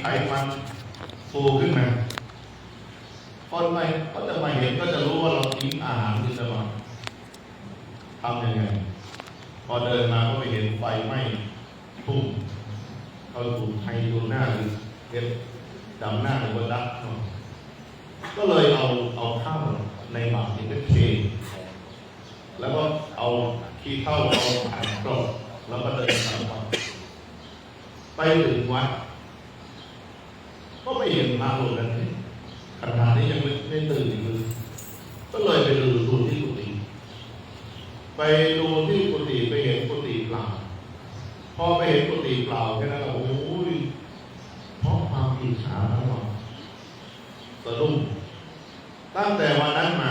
ไขมันฟูขึ้นมาคนไม่ก็จะมาเห็นก็จะรู้ว่าเราทิ้งอาหารที่จะมาทำยังไง พอเดินมาก็ไปเห็นไฟไหม้พุ่งเขาถูกไฮดูหน้าหรือเห็ดดำหน้าหรือว่าดักก็เลยเอาเอาข้าวในบาตรที่เป็นเทแล้วก็เอาขี้เท่าเอาผ่านกรดแล้วก็เดินทางไปถึงวัด ก็ไม่เห็นพระรูปนั้นขณะนี้ยังไม่ไม่ตื่นอีกเลยก็เลยไปดูดูที่กุฏิไปดูที่กุฏิไปเห็นกุฏิเปล่าพอไปเห็นกุฏิเปล่าแค่นั้นโอ้ยเพราะความอิจฉาทั้งหมดสะดุ้งตั้งแต่วันนั้นมา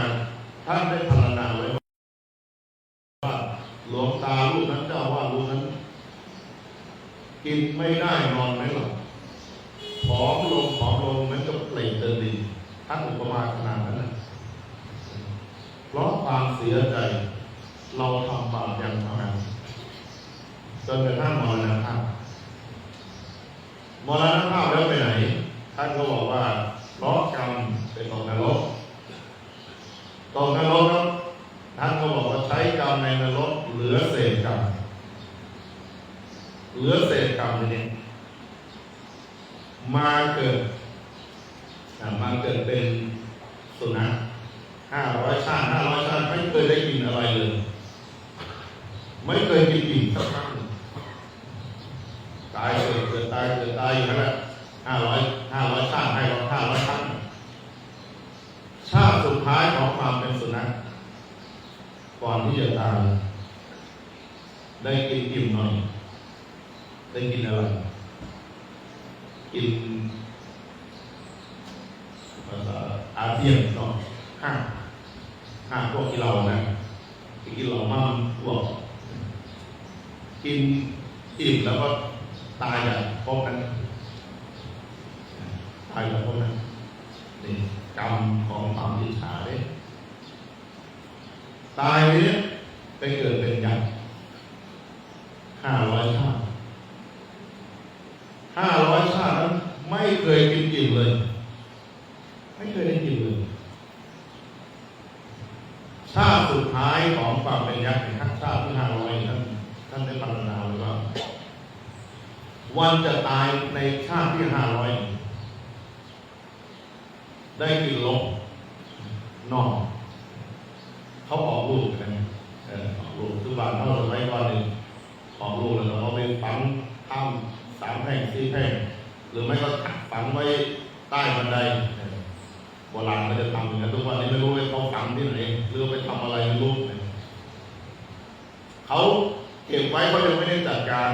ท่านได้พรรณนาไว้ว่าหลวงตาลูกนั้นเจ้าว่าลูกนั้น กินไม่ได้นอนไม่หลับผอม ท่านอุปมาขนาดนั้น เพราะความเสียใจ เราทำบาปอย่างมหันจนกระทั่งมรณภาพมรณภาพแล้วไปไหน ท่านก็บอกว่าเพราะกรรมเป็นตกนรกตกนรกแล้วท่านก็บอกว่าใช้กรรมในนรกเหลือเศษกรรมเหลือเศษกรรมนี้มาเกิด มาเกิดเป็นสุนัขห้าร้อยชาติห้าร้อยชาติไม่เคยได้กินอะไรเลย ไม่เคยกินอิ่มสักครั้งตายเกิดเกิดตายเกิดตายอยู่นั่นแหละห้าร้อยห้าร้อยชาติให้ร้อยห้าร้อยครั้งชาติสุดท้ายของความเป็นสุนัขก่อนที่จะตายได้กินอิ่มหน่อยได้กินอะไรกินภาษา อาเซียนเนาะห้าห้าพวกที่เรานะกินเรามั่งพวกกินอิ่มแล้วก็ตายจากพวกนั้นตายจากพวกนั้นนี่กรรมของความอิจฉาเด้ตายเนี้ยไปเกิดเป็นยักษ์ห้าร้อยชาติห้าร้อยชาตินั้นไม่เคยกินอิ่มเลย ไม่เคยได้กินเลย ชาติสุดท้ายของความเป็นยักษ์ในทั้งชาติที่ห้าร้อยท่านท่านได้พรรณนาไว้ว่าวันจะตายในชาติที่ห้าร้อยได้กินลกนอกเขาออกลูกกันะออกลูกคือบานเท่าสมัยก่อนหนึ่งออกลูกแล้วเราเอาไปฝังถ้ำสามแห่งสี่แห่งหรือไม่ก็ฝังไว้ใต้บันได โบราณก็จะทำอย่างนั้นทุกวันนี้ไม่รู้ว่าเขาฝังที่ไหนหรือไปทำอะไรไม่รู้เขาเก็บไว้เขายังไม่ได้จัดการ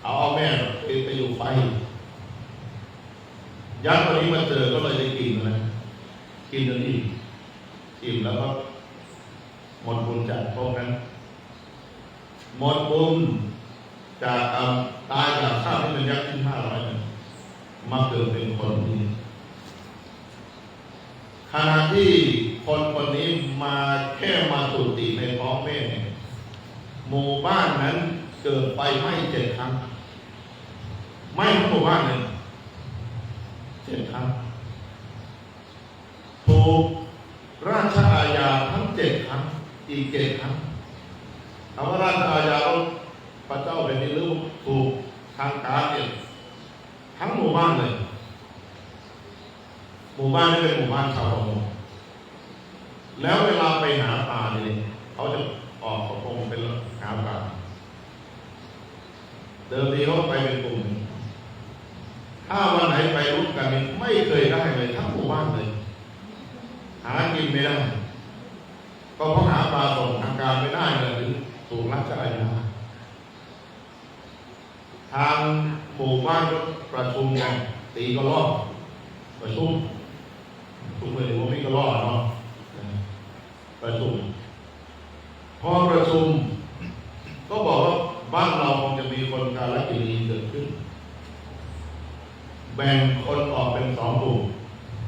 เขาเอาแม่ไปไปอยู่ไฟยักษ์คนนี้มาเจอก็เลยได้กินนะกินจนอิ่มอิ่มแล้วก็หมดบุญจากพวกนั้นหมดบุญจากตายจากชาติที่เป็นยักษ์ที่ห้าร้อยเนี่ยมาเกิดเป็นคนนี้ ขณะที่คนคนนี้มาแค่มาตุติในท้องแม่หมู่บ้านนั้นเกิดไฟไหม้เจ็ดครั้งไหม้ทั้งหมู่บ้านเลยเจ็ดครั้งถูกราชอาญาทั้งเจ็ดครั้งอีกเจ็ดครั้งคำว่าราชอาญาก็พระเจ้าเป็นนิรุถูกทางการเนี่ยทั้งหมู่บ้านเลย หมู่บ้านนี้เป็นหมู่บ้านชาวประมงแล้วเวลาไปหาปลาเนี่ยเขาจะออกประมงเป็นหาปลาเดิมทีเขาไปเป็นกลุ่มถ้าวันไหนไปรุ่นกันไม่เคยได้เลยทั้งหมู่บ้านเลย หากินไม่ได้ก็เพราะหาปลาส่งทางการไม่ได้เลยถึงถูกรัชอาญาทางหมู่บ้านก็ประชุมกันตีก็รอบประชุม ทุกคนถือว่าไม่ก็รอดเนาะประชุมพอประชุม ก็บอกว่าบ้านเราคงจะมีคนการละกินีเกิดขึ้น แบ่งคนออกเป็นสองกลุ่ม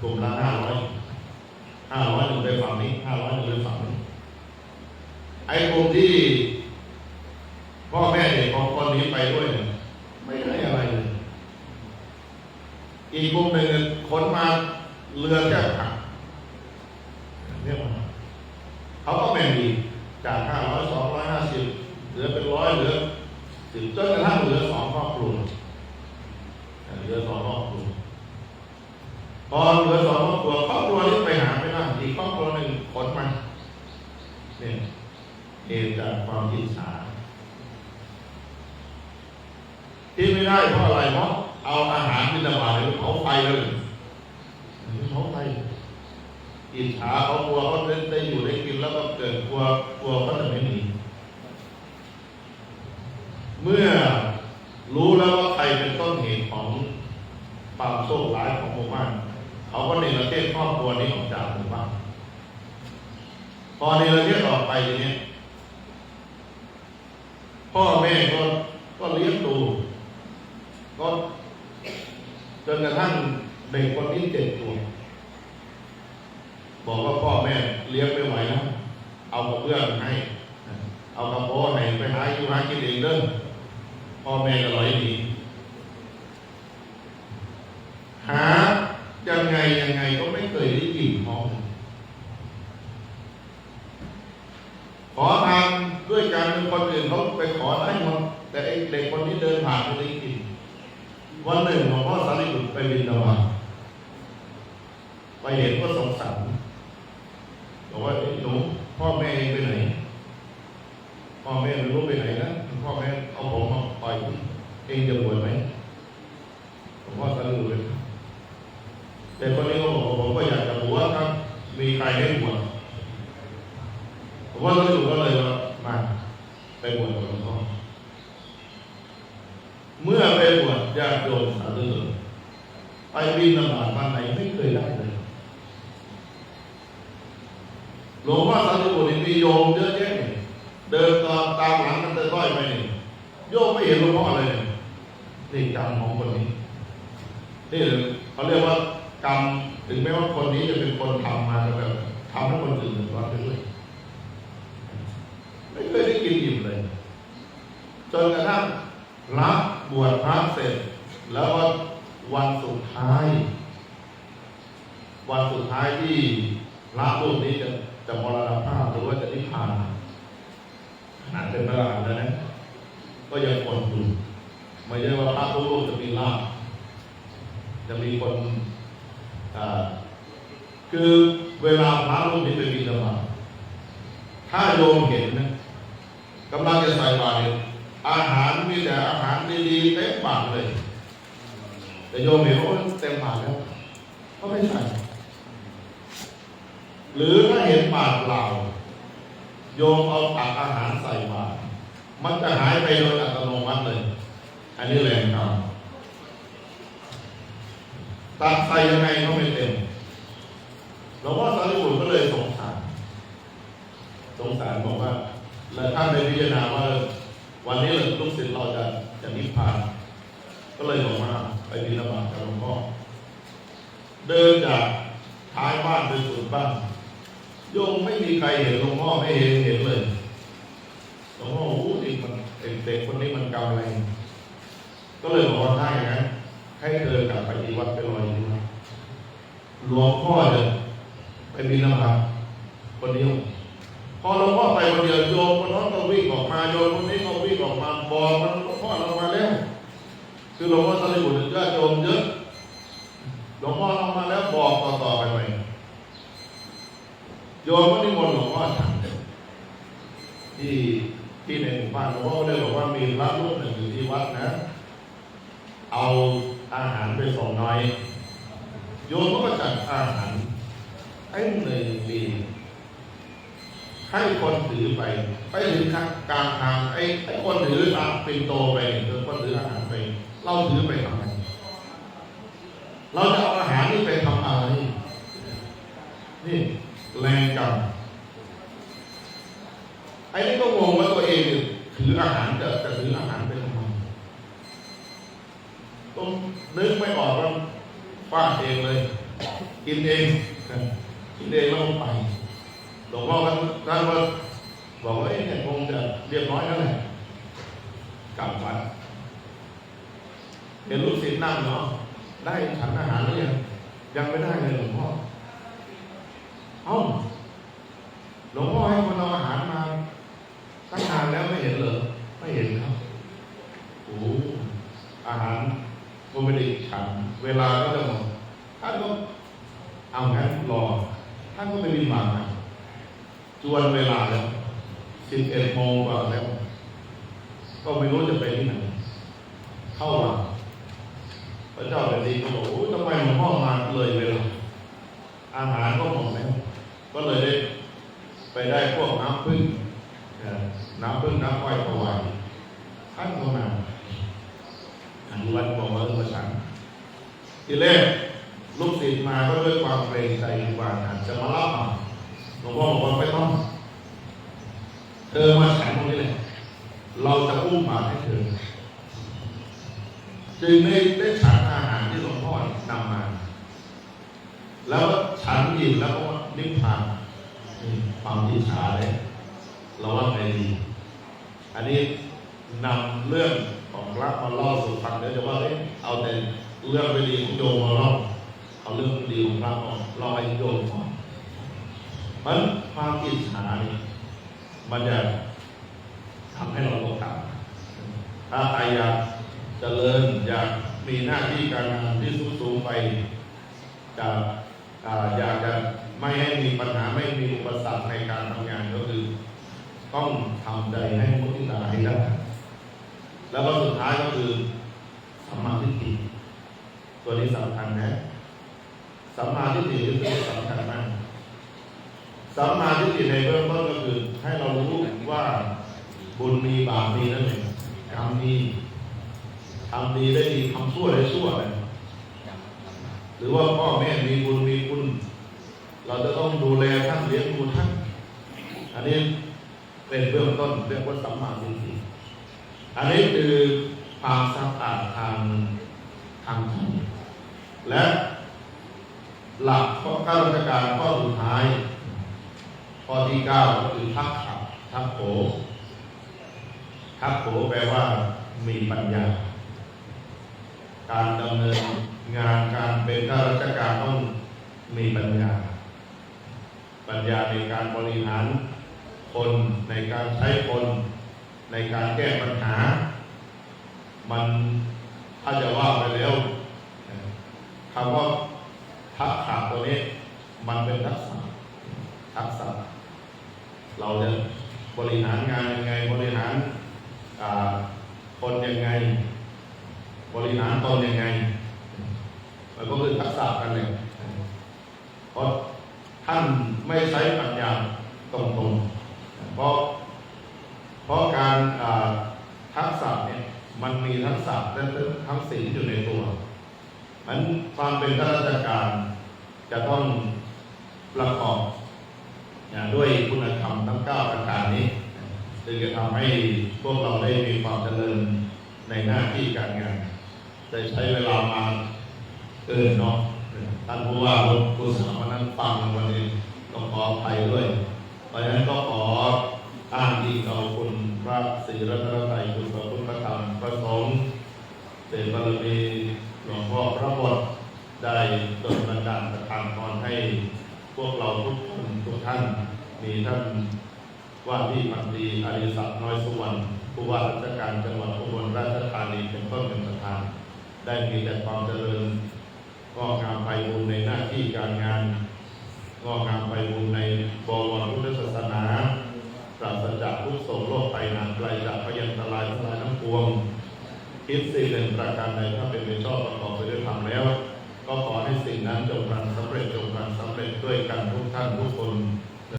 กลุ่มละห้าร้อยห้าร้อยหนึ่งไปฝั่งนี้ห้าร้อยหนึ่งไปฝั่งนี้ไอ้กลุ่มที่พ่อแม่เด็กของคนนี้ไปด้วย ไม่ได้อะไรเลยอีกกลุ่ม รือแก้วผักเรียกว่าเขาก็แบ่งดีจากห้าร้อยสองร้อยห้าสิบเหลือเป็นร้อยเหลือสิบจนกระทั่งเหลือสองครอบครัวเหลือสองครอบครัวพอเหลือสองครอบครัวครอบครัวนี้ไปหาไม่ได้อีกครอบครัวหนึ่งขนมาเนี่ยเหตุจากความอิจฉาที่ไม่ได้เพราะอะไรเพราะเอาอาหารที่จะมาเลยเผาไฟเลย เผาไฟอิจฉาเขากลัวเขาได้ได้อยู่ได้กินแล้วก็เกิดกลัวกลัวเขาจะไม่มีเมื่อรู้แล้วว่าใครเป็นต้นเหตุของความโชคร้ายของหมู่บ้านเขาก็ในรเทศครอบครัวนี้ออกจากหมู่บ้านพอในรเทศออกไปทีนี้พ่อแม่ก็ก็เลี้ยงดูก็จนกระทั่งเด็กคนนี้เจ็ดตัวบ อกว่าพ่อแม่เลี้ยงไม่ไหวแล้วเอากระเบื้องให้ เอากระโปงให้ไปหาอยู่หากินเองเด้อพ่อแม่ก็ลอยหนีหายังไงยังไงก็ไม่เคยได้กินหองขอทานด้วยการเป็นคนอื่นเขาไปขอได้หมดแต่ไอ้เด็กคนนี้เดินผ่านไม่ได้กินวันหนึ่งหลวงพ่อสารีบุตรไปบินตบาตไปเห็นก็สงสารบอกว่าไอ้หนูพ่อแม่เองไปไหน พ่อแม่ไม่รู้ไปไหนนะพ่อแม่เอาผมมาปล่อย เองจะบวชไหมผมว่าสารีบุตรเลยแต่คนนี้ก็บอกว่าผมก็อยากจะบวชครับ มีใครให้บวชผมว่าสารีบุตรก็เลยว่ามาไปบวชกับหลวงพ่อเมื่อไปบวชญาติโยมสาธุชนไปบินบาตวันไหนไม่เคยได้เลยหลวงพ่อสาธุบุตรมีโยมเยอะแยะนี่เดินตามตามหลังมันจะต้อยไปนี่โยมไม่เห็นหลวงพ่อเลย นี่กรรมของคนนี้ นี่เขาเรียกว่ากรรมถึงแม้ว่าคนนี้จะเป็นคนทำมาแต่แบบทำให้คนอื่นเดือดร้อนไปด้วยไม่เคยได้กินอิ่มเลย จนกระทั่งรับบวชพระเสร็จ แล้วก็วันสุดท้าย วันสุดท้ายที่พระรูปนี้จะจะมรณภาพหรือว่าจะนิพพานขนาดเป็นพระอรหันต์แล้วนะก็ยังคนอยู่ไม่ใช่ว่าพระทุกรูปจะมีลาภจะมีคนอ่า คือเวลาพระรูปนี้ไปบิณฑบาตถ้าโยมเห็นนะกำลังจะใส่บาตรอาหารมีแต่อาหารดีๆเต็มบาทเลย แต่โยมเห็นว่าเต็มบาทแล้วก็ไม่ใส่หรือถ้าเห็นบาทเปล่า โยมเอาตักอาหารใส่บาทมันจะหายไปโดยอัตโนมัติเลย อันนี้แรงกรรมตักใส่ยังไงก็ไม่เต็ม หลวงพ่อสารีบุตรก็เลยสงสารสงสารบอกว่าแล้วท่านได้พิจารณาว่า วันนี้ลูกศิษย์เราจะจะนิพพาน ก็เลยบอกมาไปบิณฑบาตกับหลวงพ่อเดินจากท้ายบ้านไปสุดบ้านโยมไม่มีใครเห็นหลวงพ่อไม่เห็นเห็นเลยหลวงพ่อโอ้โหนี่มันเด็กคนนี้มันกำอะไร ก็เลยบอกว่าถ้าอย่างนั้นให้เธอกลับไปที่วัดไปรอยอยู่นะหลวงพ่อ จะไปบิณฑบาตคนเดียว พอหลวงพ่อไปคนเดียวโยมคนนั้นก็วิ่งออกมาโยมคนนี้ก็วิ่งออกมาบอกมันหลวงพ่อเรามาแล้วคือหลวงพ่อสารีบุตรญาติโยมเยอะหลวงพ่อเรามาแล้วบอกต่อต่อไปไปโยมก็นิมนต์หลวงพ่อฉันที่ที่ในหมู่บ้านหลวงพ่อก็เลยบอกว่ามีพระรูปหนึ่งอยู่ที่วัดนะ เอาอาหารไปส่งหน่อยโยมก็จัดอาหาร ให้หนึ่งปีให้คนถือไป ไปถึงกลางทางไอ้ไอ้คนถืออาเป็นโตไปหรือคนถืออาหารไป เราถือไปทำไมเราจะเอาอาหารนี่ไปทำอะไร นี่แรงกรรมไอ้นี่ก็งงว่าตัวเองถืออาหารจะจะถืออาหารไปทำไมต้องนึกไม่ออกว่าฟาดเองเลย กินเอง กินเองแล้วไปหลวงพ่อท่านท่านว่าบอกว่าเอ๊ะเนี่ยคงจะเรียบร้อยแล้วแหละกลับวัดเห็นลูกศิษย์นั่งเนาะได้ฉันอาหารหรือยังยังไม่ได้เลยหลวงพ่อเอ้าหลวงพ่อให้คนเอาอาหารมาตั้งนานแล้วไม่เห็นเหรอไม่เห็นครับโอ้อาหารก็ไม่ได้ฉัน เวลาก็จะหมดท่านก็เอางั้นรอ ท่านก็ไปบินบาตนะจวนเวลาแล้วสิบเอ็ดโมงกว่าแล้ว ก็ไม่รู้จะไปที่ไหนเข้าวังพระเจ้าแผ่นดินก็บอกโอ้ทำไมหลวงพ่อมาเลยเวลาอาหารก็หมดแล้วก็เลยได้ไปได้พวกน้ำพึ่งน้ำพึ่งน้ำอ้อยถวายท่านก็มาอนุวัตบอกว่าเออมาฉันที่แรก ลูกศิษย์มาก็ด้วยความเกรงใจครูบาอาจารย์จะมารับมาหลวงพ่อบอกว่าไม่ต้องเธอมาฉันตรงนี้เลยเราจะอุ้มบาตรให้เธอจึงได้ได้ฉันอาหารที่หลวงพ่อนำมา แล้วฉันอิ่มแล้วก็นิพพานความที่ชาเลยเราว่าไงดี อันนี้นำเรื่องของพระมาเล่าสู่ฟังเดี๋ยวจะว่าเอ๊ะเอาแต่เรื่องไม่ดีของโยมมาเล่า เอาเรื่องดีของพระมาเล่าให้โยมฟังมันความอิจฉานี่มันจะทำให้เราตกต่ำถ้าใครอยากเจริญอยากมีหน้าที่การงานที่สูงสูงไปจะอ่าอยากจะไม่ให้มีปัญหาไม่มีอุปสรรคในการทำงานก็คือ ต้องทำใจให้มุทิตาให้ได้แล้วก็สุดท้ายก็คือสัมมาทิฏฐิตัวนี้สำคัญนะ สัมมาทิฏฐิคือตัวสำคัญมากสัมมาทิฏฐิในเบื้องต้นก็คือ ให้เรารู้ว่าบุญมีบาปมีนั่นเองกรรมมีทำดีได้ดีทำชั่วได้ชั่วเลยหรือว่าพ่อแม่มีบุญมีคุณ เราจะต้องดูแลท่านเลี้ยงดูท่านอันนี้เป็นเบื้องต้นเรียกว่าสัมมาทิฏฐิอันนี้คือความสะอาดทางทางใจและ หลักข้อข้าราชการข้อสุดท้าย ข้อที่เก้าก็คือทักษะทักโผทักโผแปลว่ามีปัญญา การดำเนินงานการเป็นข้าราชการต้องมีปัญญา ปัญญาในการบริหารคนในการใช้คนในการแก้ปัญหา มันถ้าจะว่าไปแล้วคำว่า ทักษะตัวนี้มันเป็นทักษะทักษะ เราจะบริหารงานยังไง บริหารคนยังไง บริหารตนยังไงมันก็คือทักษะกันเลยเพราะท่านไม่ใช้ปัญญาตรงๆ เพราะเพราะการทักษะเนี่ยมันมีทักษะและทั้งสี่อยู่ในตัวมันความเป็นข้าราชการ จะต้องประกอบด้วยคุณธรรมทั้งเก้าประการนี้จึงจะทำให้พวกเราได้มีความเจริญในหน้าที่การงานได้ใช้เวลามาเกินเนาะท่านผู้ว่าผู้สามานั่งฟังวันนี้ต้องขออภัยด้วย เพราะฉะนั้นก็ขออ้างอิงเอาคุณพระศรีรัตนตรัยคุณพระพุทธพระธรรมพระสงฆ์เดชบารมีหลวงพ่อพระบท ได้ดลบันดาลประทานพรให้พวกเราทุกคนทุกท่าน มีท่านว่าที่พันตรีอริศักดิ์น้อยสุวรรณผู้ว่าราชการจังหวัดอุบลราชธานีเป็นต้นเป็นประธาน ได้มีแต่ความเจริญงอกงามไปบูรณในหน้าที่การงานงอกงามไปบุญในบวรพุทธศาสนาปราศจากทุกโศกโรคภัยนานไกลจากพยันตรายทั้งหลายทั้งปวงคิดสิ่งหนึ่งประการใดถ้าเป็นไปชอบประกอบไปด้วยทำแล้ว ก็ขอให้สิ่งนั้นจงทนสำเร็จจงทนสำเร็จด้วยกันทุกท่านทุกคน